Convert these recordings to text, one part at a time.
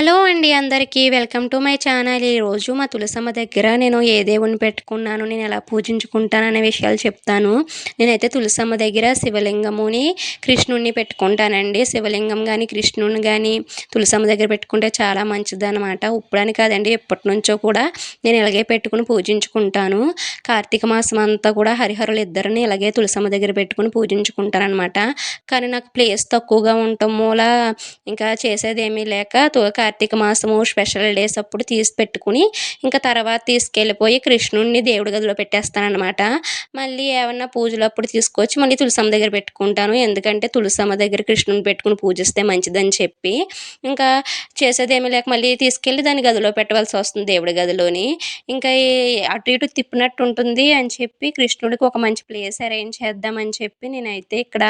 Hello అండి అందరికీ welcome to my channel. ఈరోజు మా తులసమ్మ దగ్గర నేను ఏ దేవుని పెట్టుకున్నాను నేను ఎలా పూజించుకుంటాను అనే విషయాలు చెప్తాను. నేనైతే తులసమ్మ దగ్గర శివలింగముని కృష్ణుడిని పెట్టుకుంటానండి. శివలింగం కానీ కృష్ణుని కానీ తులసమ్మ దగ్గర పెట్టుకుంటే చాలా మంచిది అనమాట ఇప్పుడని కాదండి ఎప్పటి నుంచో కూడా నేను ఇలాగే పెట్టుకుని పూజించుకుంటాను. కార్తీక మాసం అంతా కూడా హరిహరులు ఇద్దరిని ఇలాగే తులసమ్మ దగ్గర పెట్టుకుని పూజించుకుంటాను అనమాట కానీ నాకు ప్లేస్ తక్కువగా ఉండటం మూల ఇంకా చేసేది ఏమీ లేక కార్తీక మాసము స్పెషల్ డేస్ అప్పుడు తీసి పెట్టుకుని ఇంకా తర్వాత తీసుకెళ్ళిపోయి కృష్ణుడిని దేవుడి గదిలో పెట్టేస్తానమాట మళ్ళీ ఏమన్నా పూజలు అప్పుడు తీసుకొచ్చి మళ్ళీ తులసమ్మ దగ్గర పెట్టుకుంటాను. ఎందుకంటే తులసమ్మ దగ్గర కృష్ణుని పెట్టుకుని పూజిస్తే మంచిదని చెప్పి. ఇంకా చేసేదేమీ లేక మళ్ళీ తీసుకెళ్ళి దాని గదిలో పెట్టవలసి వస్తుంది దేవుడి గదిలోని. ఇంకా అటు ఇటు తిప్పినట్టు ఉంటుంది అని చెప్పి కృష్ణుడికి ఒక మంచి ప్లేస్ అరేంజ్ చేద్దామని చెప్పి నేనైతే ఇక్కడ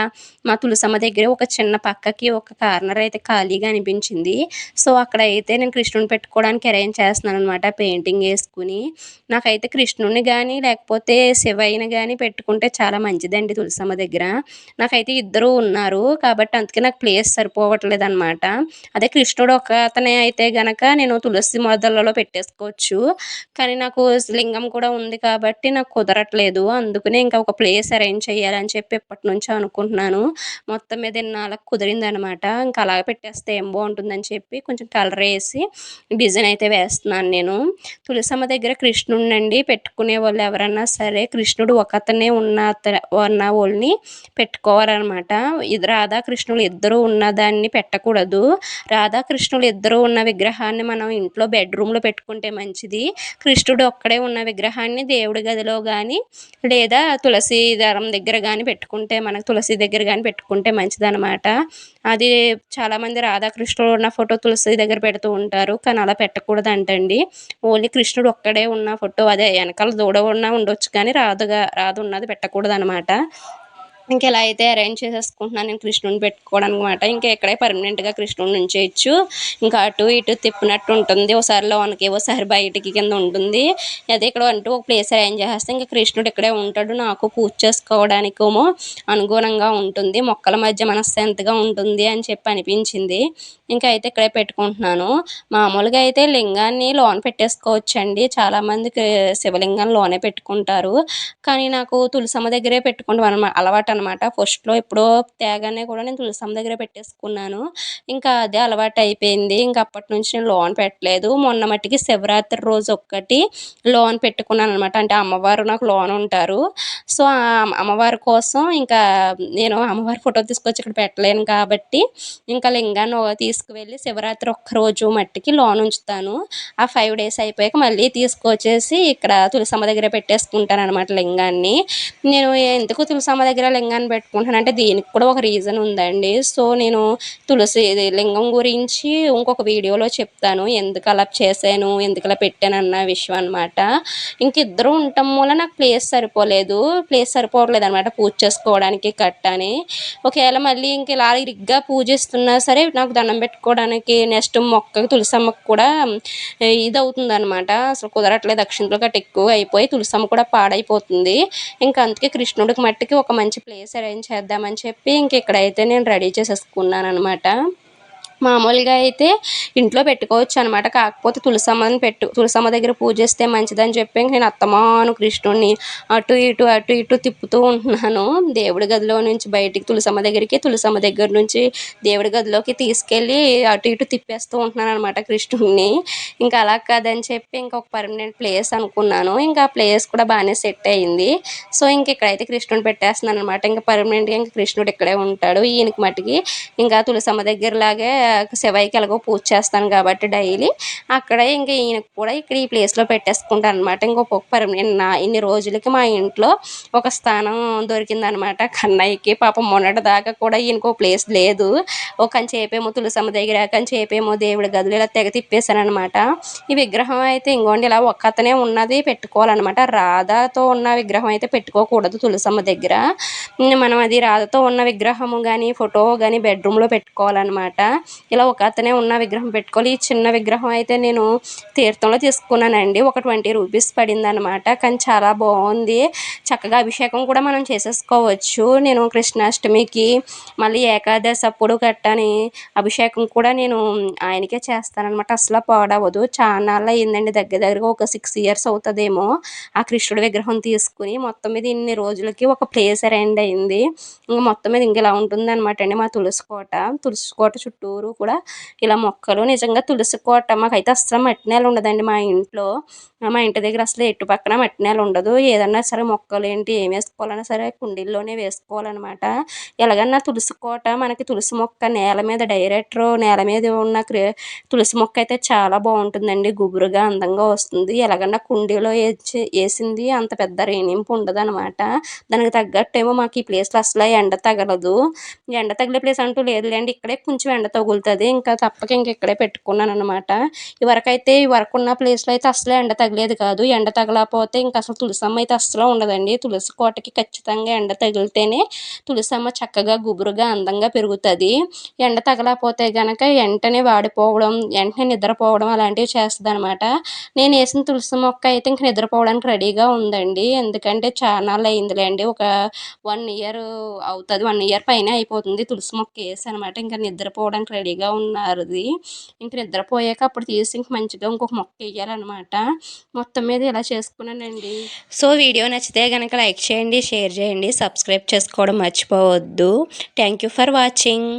మా తులసమ్మ దగ్గర ఒక చిన్న పక్కకి ఒక కార్నర్ అయితే ఖాళీగా అనిపించింది. సో అక్కడ అయితే నేను కృష్ణుని పెట్టుకోవడానికి అరేంజ్ చేస్తున్నాను అనమాట పెయింటింగ్ వేసుకుని. నాకైతే కృష్ణుని కానీ లేకపోతే శివయ్యని కానీ పెట్టుకుంటే చాలా మంచిదండి తులసమ్మ దగ్గర. నాకైతే ఇద్దరు ఉన్నారు కాబట్టి అందుకే నాకు ప్లేస్ సరిపోవట్లేదు అనమాట అదే కృష్ణుడు ఒక అతనే అయితే గనక నేను తులసి మొదలలో పెట్టేసుకోవచ్చు. కానీ నాకు లింగం కూడా ఉంది కాబట్టి నాకు కుదరట్లేదు. అందుకనే ఇంకా ఒక ప్లేస్ అరేంజ్ చేయాలని చెప్పి ఎప్పటి నుంచో అనుకుంటున్నాను. మొత్తం మీద ఇన్నాళ్ళకి కుదిరింది అనమాట ఇంకా అలాగే పెట్టేస్తే ఏం బాగుంటుందని చెప్పి కొంచెం కలర్ వేసి డిజైన్ అయితే వేస్తున్నాను నేను. తులసమ్మ దగ్గర కృష్ణుడిని అండి పెట్టుకునే వాళ్ళు ఎవరన్నా సరే కృష్ణుడు ఒకతనే ఉన్న ఉన్న వాళ్ళని పెట్టుకోవాలన్నమాట. ఇది రాధాకృష్ణులు ఇద్దరు ఉన్న దాన్ని పెట్టకూడదు. రాధాకృష్ణులు ఇద్దరు ఉన్న విగ్రహాన్ని మనం ఇంట్లో బెడ్రూమ్లో పెట్టుకుంటే మంచిది. కృష్ణుడు ఒక్కడే ఉన్న విగ్రహాన్ని దేవుడి గదిలో కానీ లేదా తులసి దరం దగ్గర కానీ పెట్టుకుంటే మనకు తులసి దగ్గర కానీ పెట్టుకుంటే మంచిదన్నమాట. అది చాలామంది రాధాకృష్ణుడు ఉన్న ఫోటో తులసి దగ్గర పెడుతూ ఉంటారు. కానీ అలా పెట్టకూడదు అంటండి ఓన్లీ కృష్ణుడు ఒక్కడే ఉన్న ఫోటో అదే వెనకాల దూడ ఉన్న ఉండొచ్చు కానీ రాదుగా రాదు ఉన్నది పెట్టకూడదు అనమాట ఇంక ఇలా అయితే అరేంజ్ చేసేసుకుంటున్నాను నేను కృష్ణుని పెట్టుకోవడానికి అనమాట ఇంకా ఎక్కడే పర్మనెంట్గా కృష్ణుని ఉంచేయచ్చు. ఇంకా అటు ఇటు తిప్పినట్టు ఉంటుంది. ఒకసారి లోనకి ఒకసారి బయటికి కింద ఉంటుంది. అదే ఇక్కడ అంటూ ఒక ప్లేస్ అరేంజ్ చేస్తే ఇంకా కృష్ణుడు ఇక్కడే ఉంటాడు. నాకు పూజ చేసుకోవడానికేమో అనుగుణంగా ఉంటుంది. మొక్కల మధ్య మనశ్శాంతిగా ఉంటుంది అని చెప్పి అనిపించింది. ఇంకా అయితే ఇక్కడే పెట్టుకుంటున్నాను. మామూలుగా అయితే లింగాన్ని లోన పెట్టేసుకోవచ్చండి. చాలామందికి శివలింగం లోనే పెట్టుకుంటారు. కానీ నాకు తులసమ్మ దగ్గరే పెట్టుకుంటాం అనమాట అలవాటు అనమాట. ఫస్ట్లో ఎప్పుడో తేగానే కూడా నేను తులసమ్మ దగ్గర పెట్టేసుకున్నాను. ఇంకా అదే అలవాటు అయిపోయింది. ఇంకా అప్పటి నుంచి నేను లోన్ పెట్టలేదు. మొన్న మట్టికి శివరాత్రి రోజు ఒక్కటి లోన్ పెట్టుకున్నాను అనమాట. అంటే అమ్మవారు నాకు లోన్ ఉంటారు. సో అమ్మవారి కోసం ఇంకా నేను అమ్మవారి ఫోటో తీసుకొచ్చి ఇక్కడ పెట్టలేను కాబట్టి ఇంకా లింగాన్ని తీసుకువెళ్ళి శివరాత్రి ఒక్కరోజు మట్టికి లోన్ ఉంచుతాను. ఆ ఫైవ్ డేస్ అయిపోయాక మళ్ళీ తీసుకొచ్చేసి ఇక్కడ తులసమ్మ దగ్గర పెట్టేసుకుంటాను అనమాట లింగాన్ని. నేను ఎందుకు తులసమ్మ దగ్గర లింగాన్ని పెట్టుకుంటానంటే దీనికి కూడా ఒక రీజన్ ఉందండి. సో నేను తులసి లింగం గురించి ఇంకొక వీడియోలో చెప్తాను. ఎందుకు అలా చేశాను? ఎందుకు అలా పెట్టాను అన్న విషయం అనమాట ఇంక ఇద్దరు ఉండటం వల్ల నాకు ప్లేస్ సరిపోలేదు. ప్లేస్ సరిపోవట్లేదు అనమాట పూజ చేసుకోవడానికి కట్టని. ఒకవేళ మళ్ళీ ఇంక ఇలా ఇరిగ్గా పూజిస్తున్నా సరే నాకు దండం పెట్టుకోవడానికి నెక్స్ట్ మొక్కకి తులసమ్మకు కూడా ఇది అవుతుంది అనమాట అసలు కుదరట్లేదు. అక్షింతలు గట్ట ఎక్కువ అయిపోయి తులసమ్మ కూడా పాడైపోతుంది. ఇంకా అందుకే కృష్ణుడికి మట్టికి ఒక మంచి ప్లేస్ అరేంజ్ చేద్దామని చెప్పి ఇంక ఇక్కడైతే నేను రెడీ చేసేసుకున్నాను అనమాట మామూలుగా అయితే ఇంట్లో పెట్టుకోవచ్చు అనమాట కాకపోతే తులసమ్మని పెట్టు తులసమ్మ దగ్గర పూజిస్తే మంచిదని చెప్పి నేను అత్తమాను కృష్ణుడిని అటు ఇటు అటు ఇటు తిప్పుతూ ఉంటున్నాను. దేవుడి గదిలో నుంచి బయటికి తులసమ్మ దగ్గరికి తులసమ్మ దగ్గర నుంచి దేవుడి గదిలోకి తీసుకెళ్ళి అటు ఇటు తిప్పేస్తూ ఉంటున్నాను అనమాట కృష్ణుడిని ఇంకా అలా కాదని చెప్పి ఇంకొక పర్మనెంట్ ప్లేస్ అనుకున్నాను. ఇంకా ప్లేస్ కూడా బాగానే సెట్ అయ్యింది సో ఇంక ఇక్కడైతే కృష్ణుడు పెట్టేస్తున్నాను అనమాట ఇంకా పర్మనెంట్గా ఇంకా కృష్ణుడు ఇక్కడే ఉంటాడు ఈయనకి మటుకి. ఇంకా తులసమ్మ దగ్గర లాగే శివయ్యకి ఎలాగో పూజ చేస్తాను కాబట్టి డైలీ అక్కడ ఇంకా ఈయనకు కూడా ఇక్కడ ఈ ప్లేస్లో పెట్టేసుకుంటాను అనమాట ఇంకొక పర్మనెంట్ నా ఇన్ని రోజులకి మా ఇంట్లో ఒక స్థానం దొరికిందనమాట కన్నయ్యకి. పాపం మొన్నటి దాకా కూడా ఈయనకు ప్లేస్ లేదు. ఒక చేపేమో తులసమ్మ దగ్గర కానీ చేపేమో దేవుడి గదులు ఇలా తెగ తిప్పేశాను అనమాట ఈ విగ్రహం అయితే ఇంకోండి ఇలా ఒక్కతనే ఉన్నది పెట్టుకోవాలన్నమాట. రాధతో ఉన్న విగ్రహం అయితే పెట్టుకోకూడదు తులసమ్మ దగ్గర. మనం అది రాధతో ఉన్న విగ్రహము కానీ ఫోటో కానీ బెడ్రూమ్లో పెట్టుకోవాలన్నమాట. ఇలా ఒక అతనే ఉన్న విగ్రహం పెట్టుకోవాలి ఈ చిన్న విగ్రహం అయితే నేను తీర్థంలో తీసుకున్నానండి. ఒక ట్వంటీ రూపీస్ పడింది అనమాట కానీ చాలా బాగుంది. చక్కగా అభిషేకం కూడా మనం చేసేసుకోవచ్చు. నేను కృష్ణాష్టమికి మళ్ళీ ఏకాదశి అప్పుడు గట్టని అభిషేకం కూడా నేను ఆయనకే చేస్తానన్నమాట. అసలు పాడవదు. చాలా అయిందండి దగ్గర దగ్గరగా ఒక సిక్స్ ఇయర్స్ అవుతుందేమో ఆ కృష్ణుడి విగ్రహం తీసుకుని మొత్తం మీద ఇన్ని రోజులకి ఒక ప్లేస్ అరేంజ్ అయింది. ఇంకా మొత్తం మీద ఇంక ఇలా ఉంటుంది అనమాట అండి మా తులసి కోట. తులసి కోట చుట్టూరు కూడా ఇలా మొక్కలు నిజంగా తులసి కోట మాకైతే అస్సలు మట్టి నేల ఉండదండి మా ఇంట్లో. మా ఇంటి దగ్గర అసలు ఎటు పక్కన మట్టి నేల ఉండదు. ఏదన్నా సరే మొక్కలు ఏంటి ఏం వేసుకోవాలన్నా సరే కుండీల్లోనే వేసుకోవాలన్నమాట. ఎలాగన్నా తులసి కోట మనకి తులసి మొక్క నేల మీద డైరెక్ట్ నేల మీద ఉన్న క్రే- తులసి మొక్క అయితే చాలా బాగుంటుందండి. గుబురుగా అందంగా వస్తుంది. ఎలాగన్నా కుండీలో వేసి వేసింది అంత పెద్ద రేణింపు ఉండదు అనమాట దానికి తగ్గట్టేమో మాకు ఈ ప్లేస్లో అసలు ఎండ తగలదు. ఎండ తగిలే ప్లేస్ అంటూ లేదులేండి ఇక్కడే కొంచెం ఎండ తగులుతుంది. ఇంకా తప్పక ఇంక ఇక్కడే పెట్టుకున్నాను అనమాట ఇవరకైతే ఈ వరకు ఉన్న ప్లేస్లో అయితే అసలే ఎండ తగిలేదు కాదు. ఎండ తగలకపోతే ఇంకా అసలు తులసమ్మ అయితే అసలు ఉండదండి. తులసి కోటకి ఖచ్చితంగా ఎండ తగిలితేనే తులసమ్మ చక్కగా గుబురుగా అందంగా పెరుగుతుంది. ఎండ తగలకపోతే కనుక వెంటనే వాడిపోవడం వెంటనే నిద్రపోవడం అలాంటివి చేస్తుంది అనమాట నేను వేసిన తులసి మొక్క అయితే ఇంక నిద్రపోవడానికి రెడీగా ఉందండి. ఎందుకంటే చాలా అయిందిలేండి ఒక వన్ ఇయర్ అవుతుంది. వన్ ఇయర్ పైన అయిపోతుంది తులసి మొక్క వేసి అనమాట ఇంకా నిద్రపోవడానికి రెడీగా ఉన్నారు ఇంక నిద్రపోయాక అప్పుడు తీసి ఇంక మంచిగా ఇంకొక మొక్క వేయాలన్నమాట మొత్తం మీద ఇలా చేసుకున్నానండి. సో వీడియో నచ్చితే కనుక లైక్ చేయండి షేర్ చేయండి సబ్స్క్రైబ్ చేసుకోవడం మర్చిపోవద్దు. Thank you for watching.